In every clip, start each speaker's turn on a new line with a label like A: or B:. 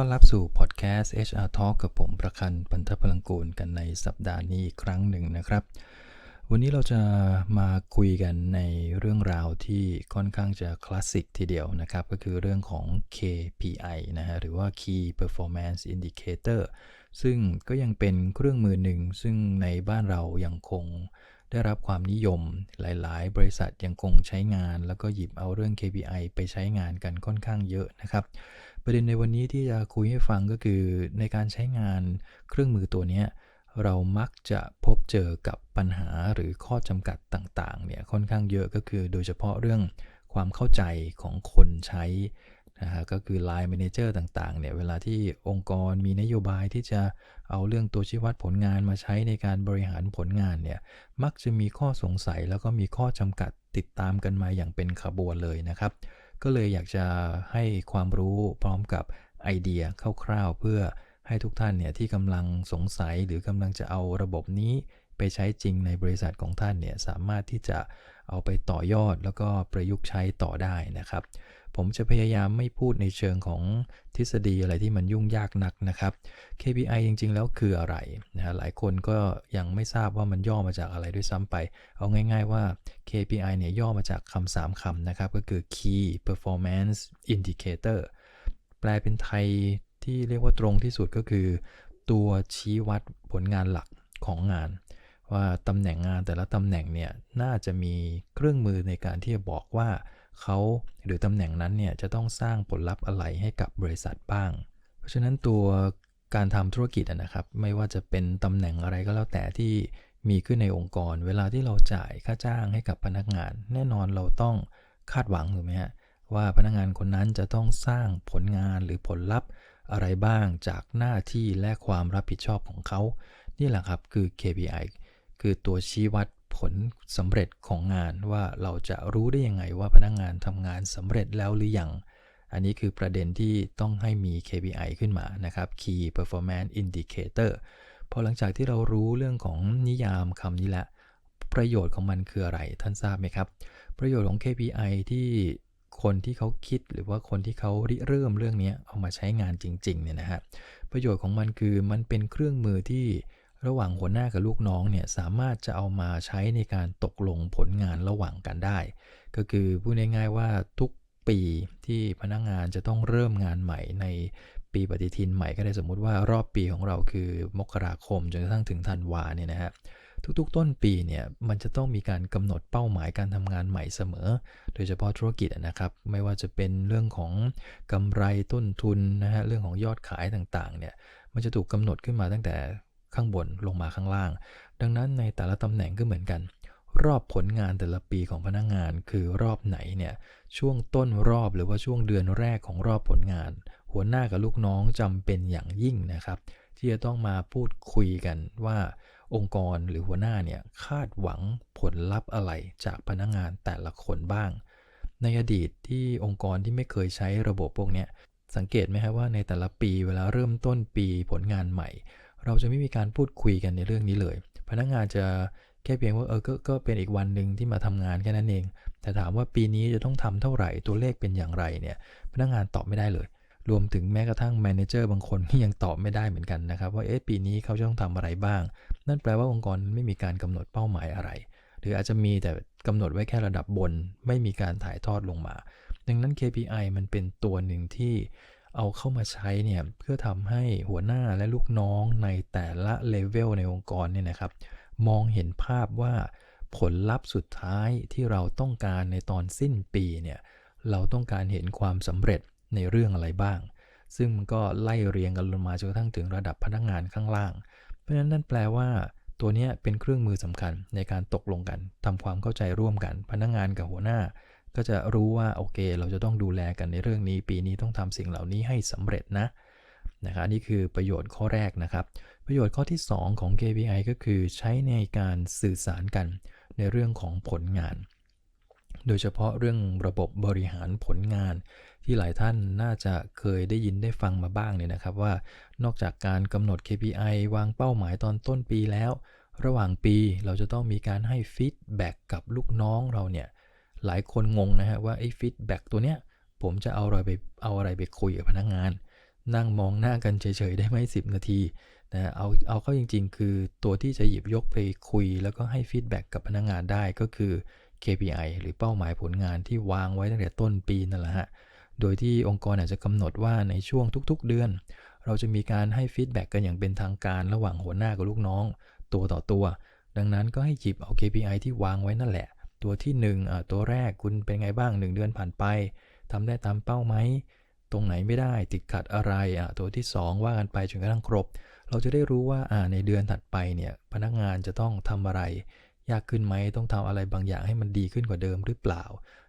A: ต้อนรับสู่พอดแคสต์ HR Talk กับผมประคันปันทพลังกูลกันในสัปดาห์นี้อีกครั้งหนึ่งนะครับ วันนี้เราจะมาคุยกันในเรื่องราวที่ค่อนข้างจะคลาสสิกทีเดียวนะครับ ก็คือเรื่องของ KPI นะฮะหรือว่า Key Performance Indicator ซึ่งก็ยังเป็นเครื่องมือหนึ่ง ซึ่งในบ้านเรายังคงได้รับความนิยมหลายๆ บริษัทยังคงใช้งาน แล้วก็หยิบเอาเรื่อง KPI ไปใช้งานกันค่อนข้างเยอะนะครับ ประเด็นในวันนี้ที่จะคุยให้ฟังก็คือในการใช้งานเครื่องมือตัวนี้เรามักจะพบเจอกับปัญหาหรือข้อจำกัดต่างๆเนี่ยค่อนข้างเยอะก็คือโดยเฉพาะเรื่องความเข้าใจของคนใช้นะฮะก็คือ Line Manager ต่างๆเนี่ยเวลาที่องค์กรมีนโยบายที่จะเอาเรื่องตัวชี้วัดผลงานมาใช้ในการบริหารผลงานเนี่ยมักจะมีข้อสงสัยแล้วก็มีข้อจำกัดติดตามกันมาอย่างเป็นขบวนเลยนะครับ ก็เลยอยากจะให้ความรู้พร้อมกับไอเดียคร่าวๆ เพื่อให้ทุกท่านเนี่ยที่กำลังสงสัยหรือกำลังจะเอาระบบนี้ไปใช้จริงในบริษัทของท่านเนี่ยสามารถที่จะเอาไปต่อยอดแล้วก็ประยุกต์ใช้ต่อได้นะครับ ผมจะพยายามไม่พูดในเชิงของทฤษฎีอะไรที่มันยุ่งยากนักนะครับ KPI จริง ๆ แล้วคืออะไรนะหลายคนก็ยังไม่ทราบว่ามันย่อมาจากอะไรด้วยซ้ำไป เอาง่าย ๆว่า KPI เนี่ยย่อมาจากคำสามคำนะครับ ก็คือ Key Performance Indicator แปลเป็นไทยที่เรียกว่าตรงที่สุดก็คือ ตัวชี้วัดผลงานหลักของงาน ว่าตำแหน่งงานแต่ละตำแหน่งเนี่ยน่าจะมีเครื่องมือในการที่จะบอกว่า เขาหรือตำแหน่งนั้นเนี่ยจะต้องสร้างผลลัพธ์อะไรให้กับบริษัทบ้าง เพราะฉะนั้นตัวการทำธุรกิจนะครับ ไม่ว่าจะเป็นตำแหน่งอะไรก็แล้วแต่ที่มีขึ้นในองค์กร เวลาที่เราจ่ายค่าจ้างให้กับพนักงาน แน่นอนเราต้องคาดหวังถูกไหมฮะว่าพนักงานคนนั้นจะต้องสร้างผลงานหรือผลลัพธ์อะไรบ้างจากหน้าที่และความรับผิดชอบของเขา นี่แหละครับคือ KPI คือตัวชี้วัด ผลสำเร็จของงานว่าเราจะรู้ได้ยังไงว่าพนักงานทำงานสำเร็จแล้วหรือยัง อันนี้คือประเด็นที่ต้องให้มี KPI ขึ้นมานะครับ Key Performance Indicator พอหลังจากที่เรารู้เรื่องของนิยามคำนี้แล้วประโยชน์ของมันคืออะไรท่านทราบไหมครับ ประโยชน์ของ KPI ที่คนที่เขาคิดหรือว่าคนที่เขาริเริ่มเรื่องนี้เอามาใช้งานจริงๆเนี่ยนะฮะประโยชน์ของมันคือมันเป็นเครื่องมือที่ ระหว่างหัวหน้ากับลูกน้องเนี่ยสามารถจะเอามาใช้ในการตกลงผลงานระหว่างกันได้ ก็คือพูดง่ายๆว่าทุกปีที่พนักงงานจะต้องเริ่มงานใหม่ในปีปฏิทินใหม่ก็ได้สมมุติว่ารอบปีของเราคือมกราคมจนกระทั่งถึงธันวาเนี่ยนะฮะทุกๆ ต้นปีเนี่ยมันจะต้องมีการกำหนดเป้าหมายการทำงานใหม่เสมอ โดยเฉพาะธุรกิจนะครับ ไม่ว่าจะเป็นเรื่องของกำไรต้นทุนนะฮะเรื่องของยอดขายต่างๆเนี่ยมันจะถูกกำหนดขึ้นมาตั้งแต่ ข้างบนลงมาข้างล่าง ดังนั้นในแต่ละตำแหน่งก็เหมือนกัน รอบผลงานแต่ละปีของพนักงงาน คือรอบไหนเนี่ยช่วงต้นรอบหรือว่าช่วงเดือนแรกของรอบผลงาน หัวหน้ากับลูกน้องจำเป็นอย่างยิ่งนะครับ ที่จะต้องมาพูดคุยกันว่าองค์กรหรือหัวหน้าเนี่ยคาดหวังผลลัพธ์อะไรจากพนักงงานแต่ละคนบ้าง ในอดีตที่องค์กรที่ไม่เคยใช้ระบบพวกนี้สังเกตไหมครับว่าในแต่ละปีเวลาเริ่มต้นปีผลงานใหม่ เราจะไม่มีการพูดคุยกันในเรื่องนี้เลย พนักงานจะแค่เพียงว่าเออก็ก็เป็นอีกวันหนึ่งที่มาทำงานแค่นั้นเอง แต่ถามว่าปีนี้จะต้องทำเท่าไหร่ตัวเลขเป็นอย่างไรเนี่ย พนักงานตอบไม่ได้เลย รวมถึงแม้กระทั่งแมเนเจอร์บางคนที่ยังตอบไม่ได้เหมือนกันนะครับ ว่าเอ๊ะปีนี้เขาจะต้องทำอะไรบ้าง นั่นแปลว่าองค์กรไม่มีการกำหนดเป้าหมายอะไร หรืออาจจะมีแต่กำหนดไว้แค่ระดับบน ไม่มีการถ่ายทอดลงมา ดังนั้น KPI มันเป็นตัวหนึ่งที่ เอาเข้ามาใช้เนี่ยเพื่อทำให้หัวหน้าและลูกน้องในแต่ละเลเวลในองค์กรเนี่ยนะครับ มองเห็นภาพว่าผลลัพธ์สุดท้ายที่เราต้องการในตอนสิ้นปีเนี่ยเราต้องการเห็นความสำเร็จในเรื่องอะไรบ้าง ซึ่งมันก็ไล่เรียงกันลงมาจนกระทั่งถึงระดับพนักงงานข้างล่าง เพราะฉะนั้นนั่นแปลว่าตัวนี้เป็นเครื่องมือสำคัญในการตกลงกันทำความเข้าใจร่วมกัน พนักงงานกับหัวหน้า ก็จะรู้ว่าโอเค เราจะต้องดูแลกันในเรื่องนี้ ปีนี้ต้องทำสิ่งเหล่านี้ให้สำเร็จนะนะครับนี่คือประโยชน์ข้อแรกนะครับ ประโยชน์ข้อที่ 2 ของ KPI ก็คือใช้ในการสื่อสารกันในเรื่องของผลงาน โดยเฉพาะเรื่องระบบบริหารผลงาน ที่หลายท่านน่าจะเคยได้ยินได้ฟังมาบ้างเนี่ยนะครับว่า นอกจากการกำหนด KPI วางเป้าหมายตอนต้นปีแล้ว ระหว่างปีเราจะต้องมีการให้ฟีดแบ็กกับลูกน้องเราเนี่ย หลายคนงงนะฮะว่าไอ้ฟีดแบ็กตัวเนี้ยผมจะเอาอะไรไปเอาอะไรไปคุยกับพนักงาน นั่งมองหน้ากันเฉยๆได้ไหม10 นาทีนะเอาเอาเข้าจริงๆ คือตัวที่จะหยิบยกไปคุย แล้วก็ให้ฟีดแบ็กกับพนักงานได้ก็คือ KPI หรือเป้าหมายผลงานที่วางไว้ตั้งแต่ต้นปีนั่นแหละฮะ โดยที่องค์กรอาจจะกำหนดว่าในช่วงทุกๆ เดือน เราจะมีการให้ฟีดแบ็กกันอย่างเป็นทางการระหว่างหัวหน้ากับลูกน้อง ตัวต่อตัว ดังนั้นก็ให้หยิบเอา KPI ที่วางไว้นั่นแหละ ตัวที่1อะตัวแรกคุณเป็นไงบ้าง 1 เดือนผ่านไปทำได้ตามเป้าไหม ตรงไหนไม่ได้ติดขัดอะไรอะตัวที่ 2 ว่ากันไปจนกระทั่งครบ เราจะได้รู้ว่าอ่าในเดือนถัดไปเนี่ยพนักงานจะต้องทำอะไร ยากขึ้นไหมต้องทำอะไรบางอย่างให้มันดีขึ้นกว่าเดิมหรือเปล่า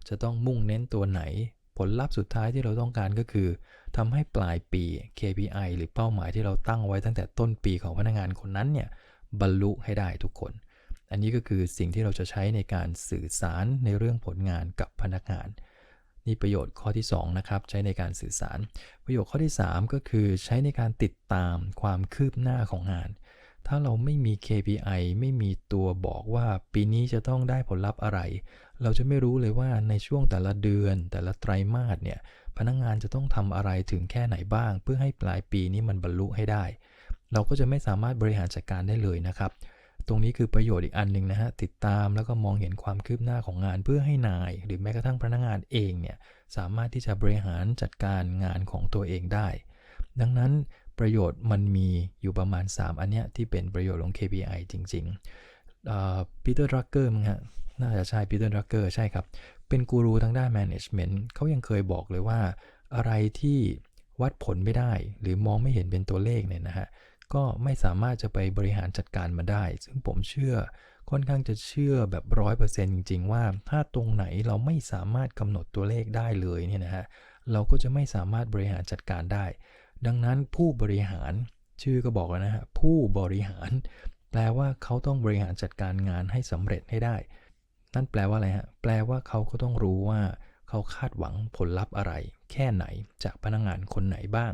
A: จะต้องมุ่งเน้นตัวไหน ผลลัพธ์สุดท้ายที่เราต้องการก็คือทำให้ปลายปี KPI หรือเป้าหมายที่เราตั้งไว้ตั้งแต่ต้นปีของพนักงานคนนั้นเนี่ยบรรลุให้ได้ทุกคน อันนี้ก็คือสิ่งที่เราจะใช้ในการสื่อสารในเรื่องผลงานกับพนักงาน นี่ประโยชน์ข้อที่2นะครับใช้ในการสื่อสาร ประโยชน์ข้อที่ 3 ก็คือใช้ในการติดตามความคืบหน้าของงาน ถ้าเราไม่มี KPI ไม่มีตัวบอกว่าปีนี้จะต้องได้ผลลัพธ์อะไร เราจะไม่รู้เลยว่าในช่วงแต่ละเดือน แต่ละไตรมาสเนี่ยพนักงงานจะต้องทำอะไรถึงแค่ไหนบ้าง เพื่อให้ปลายปีนี้มันบรรลุให้ได้ เราก็จะไม่สามารถบริหารจัดการได้เลยนะครับ ตรงนี้คือประโยชน์อีกอันหนึ่งนะฮะติดตามแล้วก็มองเห็นความคืบหน้าของงานเพื่อให้นาย หรือแม้กระทั่งพนักงานเองเนี่ยสามารถที่จะบริหารจัดการงานของตัวเองได้ ดังนั้นประโยชน์มันมีอยู่ประมาณ 3 อันเนี้ยที่เป็นประโยชน์ของ KPI จริงๆปีเตอร์รักเกอร์มั้งฮะน่าจะใช่ปีเตอร์รักเกอร์ใช่ครับ เป็นกูรูทางด้าน management เขายังเคยบอกเลยว่า อะไรที่วัดผลไม่ได้ หรือมองไม่เห็นเป็นตัวเลขเนี่ยนะฮะ ก็ไม่สามารถจะไปบริหารจัดการมาได้ ซึ่งผมเชื่อค่อนข้างจะเชื่อแบบร้อยเปอร์เซ็นต์จริง ๆ ว่า ถ้าตรงไหนเราไม่สามารถกำหนดตัวเลขได้เลยเนี่ยนะฮะเราก็จะไม่สามารถบริหารจัดการได้ ดังนั้นผู้บริหารชื่อก็บอกแล้วนะฮะผู้บริหาร แปลว่าเขาต้องบริหารจัดการงานให้สำเร็จให้ได้ นั่นแปลว่าอะไรฮะแปลว่าเขาก็ต้องรู้ว่า เขาคาดหวังผลลัพธ์อะไร แค่ไหนจากพนักงงานคนไหนบ้าง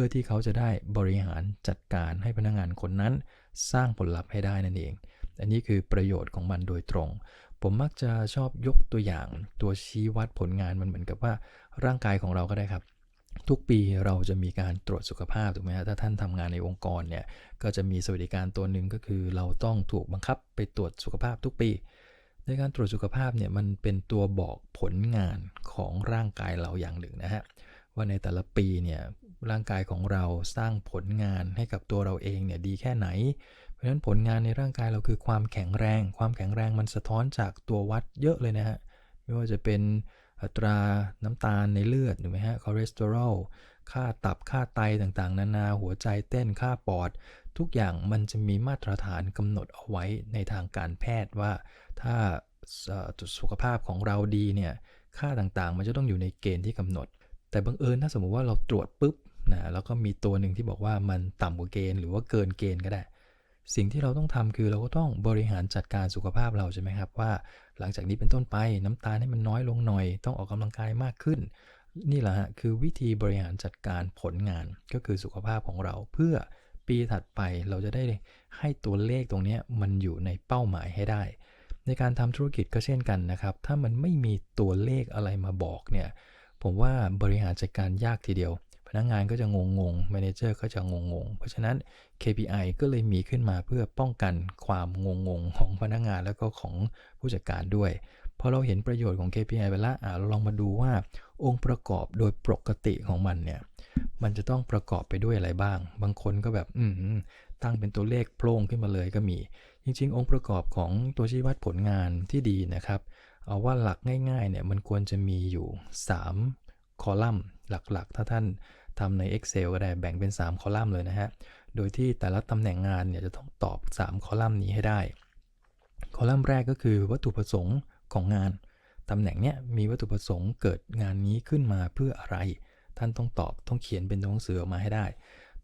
A: พื่อที่เขาจะได้บริหารจัดการให้พนักงงานคนนั้น สร้างผลลัพธ์ให้ได้นั่นเอง อันนี้คือประโยชน์ของมันโดยตรง ผมมักจะชอบยกตัวอย่างตัวชี้วัดผลงานมันเหมือนกับว่าร่างกายของเราก็ได้ครับทุกปีเราจะมีการตรวจสุขภาพถูกไหมฮะถ้าท่านทำงานในองค์กรเนี่ยก็จะมีสวัสดิการตัวหนึ่งก็คือเราต้องถูกบังคับไปตรวจสุขภาพทุกปี ในการตรวจสุขภาพเนี่ยมันเป็นตัวบอกผลงานของร่างกายเราอย่างหนึ่งนะฮะว่าในแต่ละปีเนี่ย ร่างกายของเราสร้างผลงานให้กับตัวเราเองเนี่ยดีแค่ไหน เพราะฉะนั้นผลงานในร่างกายเราคือความแข็งแรง ความแข็งแรงมันสะท้อนจากตัววัดเยอะเลยนะฮะ ไม่ว่าจะเป็นอัตราน้ำตาลในเลือดถูกไหมฮะ คอเลสเตอรอล ค่าตับ ค่าไตต่างๆ นานา หัวใจเต้น ค่าปอด ทุกอย่างมันจะมีมาตรฐานกำหนดเอาไว้ในทางการแพทย์ว่า ถ้าสุขภาพของเราดีเนี่ย ค่าต่างๆ มันจะต้องอยู่ในเกณฑ์ที่กำหนด แต่บังเอิญถ้าสมมุติว่าเราตรวจปุ๊บ นะแล้วก็มีตัวหนึ่งที่บอกว่ามันต่ำกว่าเกณฑ์หรือว่าเกินเกณฑ์ก็ได้ สิ่งที่เราต้องทำคือเราก็ต้องบริหารจัดการสุขภาพเราใช่ไหมครับว่า หลังจากนี้เป็นต้นไปน้ำตาลให้มันน้อยลงหน่อย ต้องออกกำลังกายมากขึ้น นี่แหละฮะคือวิธีบริหารจัดการผลงานก็คือสุขภาพของเรา เพื่อปีถัดไปเราจะได้ให้ตัวเลขตรงนี้มันอยู่ในเป้าหมายให้ได้ ในการทำธุรกิจก็เช่นกันนะครับ ถ้ามันไม่มีตัวเลขอะไรมาบอกเนี่ยผมว่าบริหารจัดการยากทีเดียว พนักงงานก็จะงงงแมเนเจอร์ก็จะงงงเพราะฉะนั้น KPI ก็เลยมีขึ้นมาเพื่อป้องกันความงงงของพนักงงานแล้วก็ของผู้จัดการด้วยพอเราเห็นประโยชน์ของ KPI ไปแล้วเราลองมาดูว่าองค์ประกอบโดยปกติของมันเนี่ย มันจะต้องประกอบไปด้วยอะไรบ้าง บางคนก็แบบ อืมตั้งเป็นตัวเลขโพล่งขึ้นมาเลยก็มี จริง ๆ องค์ประกอบของตัวชี้วัดผลงานที่ดีนะครับ เอาว่าหลักง่ายๆเนี่ยมันควรจะมีอยู่ 3 คอลัมน์หลักๆ ถ้าท่าน ทำใน Excel ก็ได้แบ่งเป็น 3 คอลัมน์เลยนะฮะ โดยที่แต่ละตำแหน่งงานเนี่ยจะต้องตอบ 3 คอลัมน์นี้ให้ได้ คอลัมน์แรกก็คือวัตถุประสงค์ของงาน ตำแหน่งเนี้ยมีวัตถุประสงค์เกิดงานนี้ขึ้นมาเพื่ออะไร ท่านต้องตอบต้องเขียนเป็นตัวหนังสือออกมาให้ได้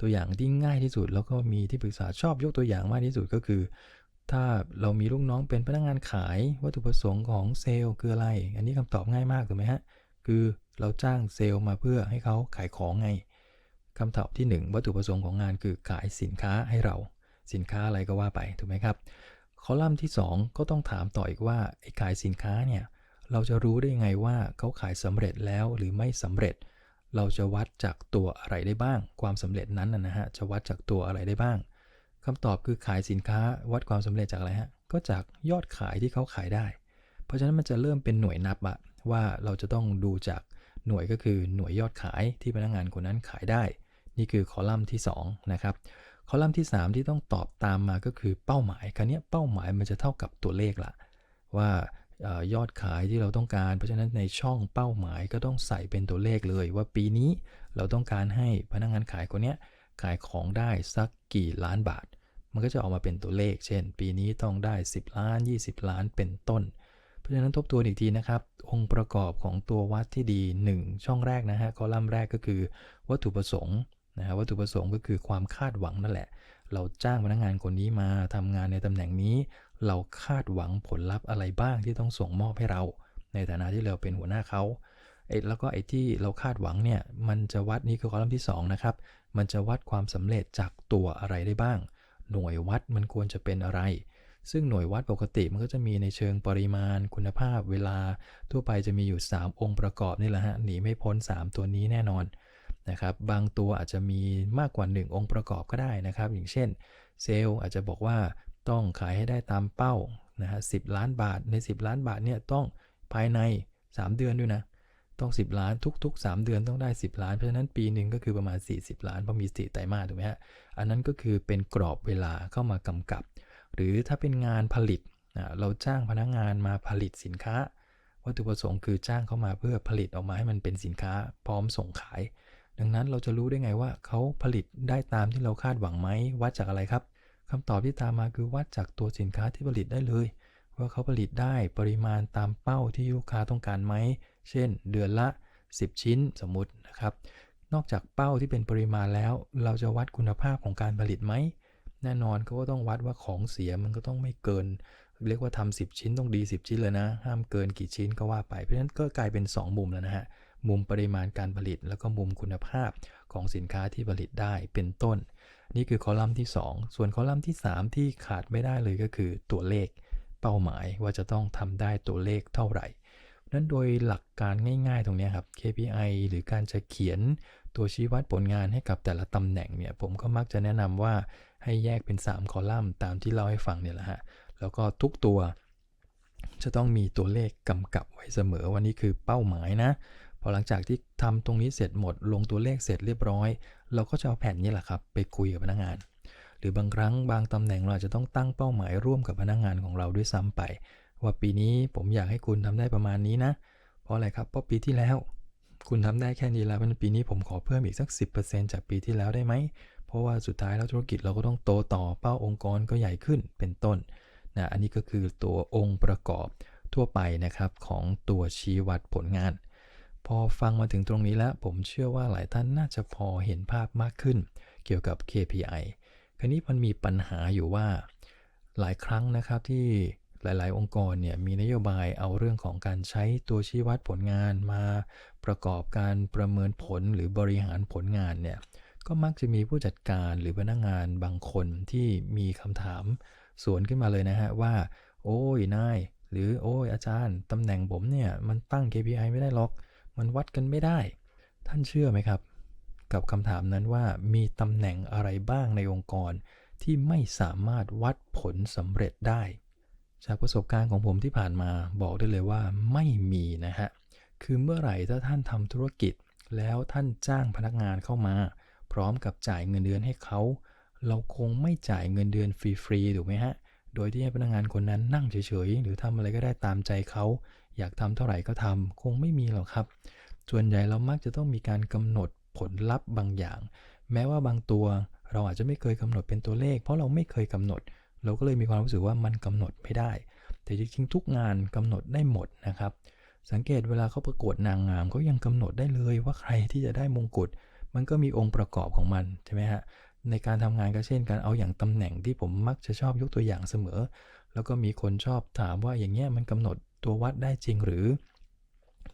A: ตัวอย่างที่ง่ายที่สุดแล้วก็มีที่ปรึกษาชอบยกตัวอย่างมากที่สุดก็คือ ถ้าเรามีลูกน้องเป็นพนักงานขายวัตถุประสงค์ของเซลล์คืออะไร อันนี้คำตอบง่ายมากถูกไหมฮะ คือ เราจ้างเซลล์มาเพื่อให้เขาขายของไงคำตอบที่ 1 วัตถุประสงค์ของงานคือขายสินค้าให้เรา สินค้าอะไรก็ว่าไปถูกไหมครับคอลัมน์ที่ 2 ก็ต้องถามต่ออีกว่าไอ้ขายสินค้าเนี่ยเราจะรู้ได้ยังไงว่าเขาขายสำเร็จแล้วหรือไม่สำเร็จ เราจะวัดจากตัวอะไรได้บ้าง ความสำเร็จนั้นนะนะฮะจะวัดจากตัวอะไรได้บ้างคำตอบคือขายสินค้าวัดความสำเร็จจากอะไรฮะก็จากยอดขายที่เขาขายได้ เพราะฉะนั้นมันจะเริ่มเป็นหน่วยนับอะว่าเราจะต้องดูจาก หน่วยก็คือหน่วยยอดขายที่พนักงานคนนั้นขายได้ นี่คือคอลัมน์ที่2นะครับคอลัมน์ที่ 3 ที่ต้องตอบตามมาก็คือเป้าหมายคราวนี้เป้าหมายมันจะเท่ากับตัวเลขละว่าออยอดขายที่เราต้องการ เพราะฉะนั้นในช่องเป้าหมายก็ต้องใส่เป็นตัวเลขเลย ว่าปีนี้เราต้องการให้พนักงานขายคนนี้ขายของได้สักกี่ล้านบาท มันก็จะออกมาเป็นตัวเลข เช่น ปีนี้ต้องได้ 10 ล้าน 20 ล้านเป็นต้น เพราะฉะนั้นทบทวนอีกทีนะครับ องค์ประกอบของตัววัดที่ดี 1 ช่องแรกนะฮะคอลัมน์แรกก็คือวัตถุประสงค์นะฮะวัตถุประสงค์ก็คือความคาดหวังนั่นแหละ เราจ้างพนักงานคนนี้มาทำงานในตำแหน่งนี้ เราคาดหวังผลลัพธ์อะไรบ้างที่ต้องส่งมอบให้เรา ในฐานะที่เราเป็นหัวหน้าเขาไอ้แล้วก็ไอ้ที่เราคาดหวังเนี่ยมันจะวัดนี่คือคอลัมน์ที่2นะครับมันจะวัดความสำเร็จจากตัวอะไรได้บ้าง หน่วยวัดมันควรจะเป็นอะไร ซึ่งหน่วยวัดปกติมันก็จะมีในเชิงปริมาณ คุณภาพเวลา ทั่วไปจะมีอยู่ 3 องค์ประกอบนี่แหละฮะหนีไม่พ้น 3 ตัวนี้แน่นอนนะครับบางตัวอาจจะมีมากกว่า 1 องค์ประกอบก็ได้นะครับ อย่างเช่น เซลล์อาจจะบอกว่าต้องขายให้ได้ตามเป้านะฮะสิล้านบาทใน 10 ล้านบาทเนี่ยต้องภายใน 3 เดือนด้วยนะต้อง 10 ล้านทุก ๆ 3 เดือนต้องได้ 10 ล้าน เพราะฉะนั้นปีหนึ่งก็คือประมาณ 40 ล้านเพราะมี4ไตรมาสถูกไหมฮะอันนั้นก็คือเป็นกรอบเวลาเข้ามากำกับ หรือถ้าเป็นงานผลิตเราจ้างพนักงงานมาผลิตสินค้า วัตถุประสงค์คือจ้างเขามาเพื่อผลิตออกมาให้มันเป็นสินค้าพร้อมส่งขาย ดังนั้นเราจะรู้ได้ไงว่าเขาผลิตได้ตามที่เราคาดหวังไหมวัดจากอะไรครับคำตอบที่ตามมาคือวัดจากตัวสินค้าที่ผลิตได้เลย ว่าเขาผลิตได้ปริมาณตามเป้าที่ลูกค้าต้องการไหมเช่น เดือนละ 10 ชิ้นสมมุตินะครับนอกจากเป้าที่เป็นปริมาณแล้ว เราจะวัดคุณภาพของการผลิตไหม แน่นอนเขาก็ต้องวัดว่าของเสียมันก็ต้องไม่เกิน เรียกว่าทำ10 ชิ้นต้องดี 10 ชิ้นเลยนะ ห้ามเกินกี่ชิ้นก็ว่าไปเพราะฉะนั้นก็กลายเป็น 2 มุมแล้วนะฮะมุมปริมาณการผลิต แล้วก็มุมคุณภาพของสินค้าที่ผลิตได้เป็นต้น นี่คือคอลัมน์ที่ 2 ส่วนคอลัมน์ที่ 3 ที่ขาดไม่ได้เลยก็คือตัวเลขเป้าหมายว่าจะต้องทำได้ตัวเลขเท่าไหร่นั้นโดยหลักการง่ายๆตรงนี้ครับ KPI หรือการจะเขียนตัวชี้วัดผลงานให้กับแต่ละตำแหน่งเนี่ย ผมก็มักจะแนะนำว่า ให้แยกเป็น 3 คอลัมน์ตามที่เล่าให้ฟังเนี่ยแหละฮะ แล้วก็ทุกตัว จะต้องมีตัวเลขกำกับไว้เสมอว่านี่คือเป้าหมายนะ พอหลังจากที่ทำตรงนี้เสร็จหมด ลงตัวเลขเสร็จเรียบร้อย เราก็จะเอาแผ่นนี้แหละครับ ไปคุยกับพนักงาน หรือบางครั้งบางตำแหน่งเราจะต้องตั้งเป้าหมายร่วมกับพนักงานของเราด้วยซ้ำไป ว่าปีนี้ผมอยากให้คุณทำได้ประมาณนี้นะ เพราะอะไรครับ เพราะปีที่แล้ว คุณทำได้แค่นี้แล้วเพราะฉะนั้นปีนี้ผมขอเพิ่มอีกสัก 10%จากปีที่แล้วได้ไหม เพราะว่าสุดท้ายแล้วธุรกิจเราก็ต้องโตต่อเป้าองค์กรก็ใหญ่ขึ้นเป็นต้นนะอันนี้ก็คือตัวองค์ประกอบทั่วไปนะครับของตัวชี้วัดผลงาน พอฟังมาถึงตรงนี้แล้ว ผมเชื่อว่าหลายท่านน่าจะพอเห็นภาพมากขึ้น เกี่ยวกับ KPI คราวนี้มันมีปัญหาอยู่ว่า หลายครั้งนะครับที่หลาย ๆ องค์กรเนี่ยมีนโยบายเอาเรื่องของการใช้ตัวชี้วัดผลงานมาประกอบการประเมินผลหรือบริหารผลงานเนี่ย ก็มักจะมีผู้จัดการหรือพนักงานบางคนที่มีคำถามสวนขึ้นมาเลยนะฮะว่า โอ้ยนาย หรือโอ้ยอาจารย์ตำแหน่งผมเนี่ยมันตั้ง KPI ไม่ได้หรอก มันวัดกันไม่ได้ ท่านเชื่อไหมครับ กับคำถามนั้นว่ามีตำแหน่งอะไรบ้างในองค์กร ที่ไม่สามารถวัดผลสำเร็จได้ จากประสบการณ์ของผมที่ผ่านมาบอกได้เลยว่าไม่มีนะฮะคือเมื่อไหร่ถ้าท่านทำธุรกิจแล้วท่านจ้างพนักงานเข้ามา พร้อมกับจ่ายเงินเดือนให้เขา เราคงไม่จ่ายเงินเดือนฟรีๆถูกไหมฮะ โดยที่ให้พนักงานคนนั้นนั่งเฉยๆ หรือทำอะไรก็ได้ตามใจเขา อยากทำเท่าไหร่ก็ทำคงไม่มีหรอกครับ ส่วนใหญ่เรามักจะต้องมีการกำหนดผลลัพธ์บางอย่าง แม้ว่าบางตัวเราอาจจะไม่เคยกำหนดเป็นตัวเลข เพราะเราไม่เคยกำหนด เราก็เลยมีความรู้สึกว่ามันกำหนดไม่ได้ แต่จริงๆทุกงานกำหนดได้หมดนะครับ สังเกตเวลาเขาประกวดนางงามเขายังกำหนดได้เลยว่าใครที่จะได้มงกุฎ มันก็มีองค์ประกอบของมันใช่ไหมฮะในการทำงานก็เช่นการเอาอย่างตำแหน่งที่ผมมักจะชอบยกตัวอย่างเสมอ แล้วก็มีคนชอบถามว่าอย่างเงี้ยมันกำหนดตัววัดได้จริงหรือ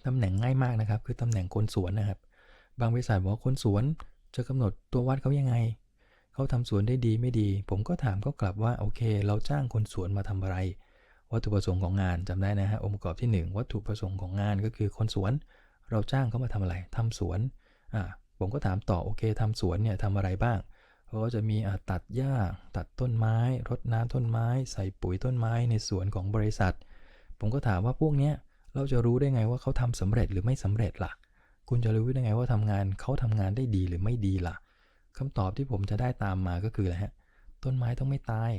A: ตำแหน่งง่ายมากนะครับ คือตำแหน่งคนสวนนะครับ บางบริษัทบอกว่าคนสวนจะกำหนดตัววัดเขายังไง เขาทำสวนได้ดีไม่ดี ผมก็ถามเขากลับว่าโอเค เราจ้างคนสวนมาทำอะไร วัตถุประสงค์ของงานจำได้นะฮะองค์ประกอบที่ 1 วัตถุประสงค์ของงานก็คือคนสวน เราจ้างเขามาทำอะไรทำสวนอะ ผมก็ถามต่อโอเคทำสวนเนี่ยทำอะไรบ้างเขาก็จะมีตัดหญ้า ตัดต้นไม้ รดน้ำต้นไม้ ใส่ปุ๋ยต้นไม้ในสวนของบริษัท ผมก็ถามว่าพวกเนี้ยเราจะรู้ได้ไงว่าเขาทำสำเร็จหรือไม่สำเร็จล่ะ คุณจะรู้ได้ไงว่าทำงานเขาทำงานได้ดีหรือไม่ดีล่ะคำตอบที่ผมจะได้ตามมาก็คืออะไรฮะ ต้นไม้ต้องไม่ตาย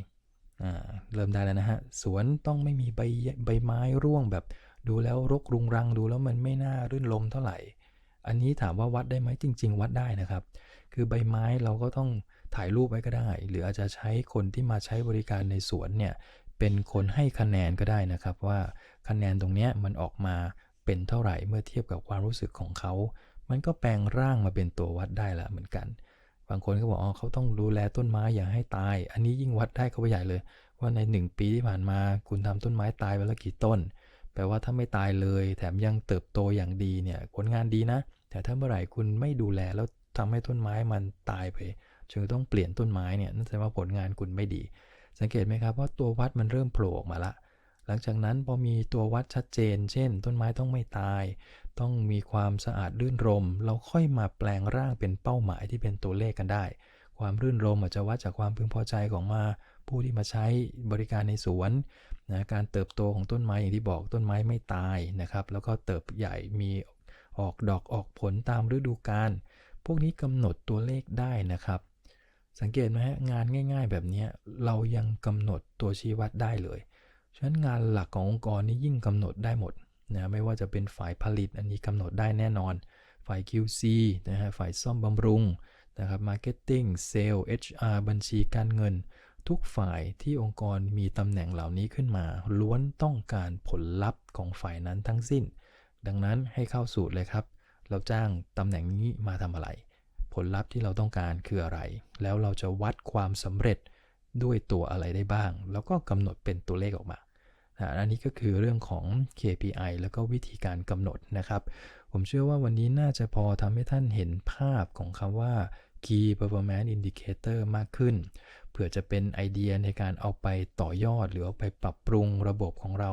A: อ่า เริ่มได้แล้วนะฮะ สวนต้องไม่มีใบใบไม้ร่วงแบบ ดูแล้วรกรุงรังดูแล้วมันไม่น่ารื่นลมเท่าไหร่ อันนี้ถามว่าวัดได้ไหมจริง ๆ วัดได้นะครับ คือใบไม้เราก็ต้องถ่ายรูปไว้ก็ได้ หรืออาจจะใช้คนที่มาใช้บริการในสวนเนี่ยเป็นคนให้คะแนนก็ได้นะครับ ว่าคะแนนตรงเนี้ยมันออกมาเป็นเท่าไหร่เมื่อเทียบกับความรู้สึกของเขา มันก็แปลงร่างมาเป็นตัววัดได้ละเหมือนกัน บางคนก็บอกอ๋อเขาต้องดูแลต้นไม้อย่าให้ตาย อันนี้ยิ่งวัดได้เขาไปใหญ่เลย ว่าใน 1 ปีที่ผ่านมาคุณทำต้นไม้ตายไปแล้วกี่ต้น แปลว่าถ้าไม่ตายเลย แถมยังเติบโตอย่างดีเนี่ยผลงานดีนะ แต่ถ้าเมื่อไหร่คุณไม่ดูแลแล้วทำให้ต้นไม้มันตายไปจนต้องเปลี่ยนต้นไม้เนี่ยนั่นแสดงว่าผลงานคุณไม่ดี สังเกตไหมครับว่าตัววัดมันเริ่มโผล่ออกมาละ หลังจากนั้นพอมีตัววัดชัดเจน เช่น ต้นไม้ต้องไม่ตาย ต้องมีความสะอาดรื่นรม เราค่อยมาแปลงร่างเป็นเป้าหมายที่เป็นตัวเลขกันได้ ความรื่นรมอาจจะวัดจากความพึงพอใจของมาผู้ที่มาใช้บริการในสวนนะการเติบโตของต้นไม้อย่างที่บอกต้นไม้ไม่ตายนะครับ แล้วก็เติบใหญ่มีออกดอกออกผลตามฤดูกาลพวกนี้กำหนดตัวเลขได้นะครับ สังเกตไหมฮะงานง่าย ๆ แบบนี้เรายังกำหนดตัวชี้วัดได้เลยฉะนั้นงานหลักขององค์กรนี้ยิ่งกำหนดได้หมดนะไม่ว่าจะเป็นฝ่ายผลิตอันนี้กำหนดได้แน่นอน ฝ่าย QC นะฮะฝ่ายซ่อมบำรุงนะครับ Marketing Sale HR บัญชีการเงิน ทุกฝ่ายที่องค์กรมีตำแหน่งเหล่านี้ขึ้นมา ล้วนต้องการผลลัพธ์ของฝ่ายนั้นทั้งสิ้น ดังนั้นให้เข้าสูตรเลยครับ เราจ้างตำแหน่งนี้มาทำอะไร ผลลัพธ์ที่เราต้องการคืออะไร แล้วเราจะวัดความสำเร็จด้วยตัวอะไรได้บ้าง แล้วก็กำหนดเป็นตัวเลขออกมานะอันนี้ก็คือเรื่องของ KPI แล้วก็วิธีการกำหนดนะครับ ผมเชื่อว่าวันนี้น่าจะพอทำให้ท่านเห็นภาพของคำว่า Key Performance Indicator มากขึ้น เผื่อจะเป็นไอเดียในการเอาไปต่อยอด หรือเอาไปปรับปรุงระบบของเรา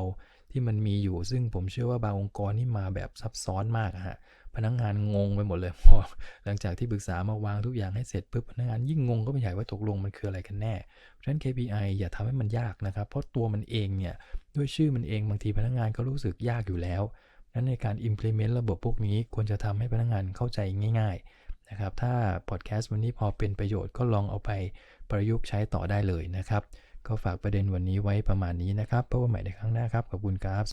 A: ที่มันมีอยู่ซึ่งผมเชื่อว่าบางองค์กรนี่มาแบบซับซ้อนมากฮะพนักงงานงงไปหมดเลยพอหลังจากที่ปรึกษามาวางทุกอย่างให้เสร็จปุ๊บพนักงานยิ่งงงก็ไม่ใหญ่ว่าตกลงมันคืออะไรกันแน่เพราะฉะนั้น KPI อย่าทำให้มันยากนะครับ เพราะตัวมันเองเนี่ยด้วยชื่อมันเองบางทีพนักงานก็รู้สึกยากอยู่แล้วนั้นในการ implement ระบบพวกนี้ควรจะทำให้พนักงานเข้าใจง่าย ๆนะครับ ถ้าพอดแคสต์วันนี้พอเป็นประโยชน์ก็ลองเอาไป ประยุกต์ใช้ต่อได้เลยนะครับ ก็ฝากประเด็นวันนี้ไว้ประมาณนี้นะครับพบกันใหม่ในครั้งหน้าครับขอบคุณครับ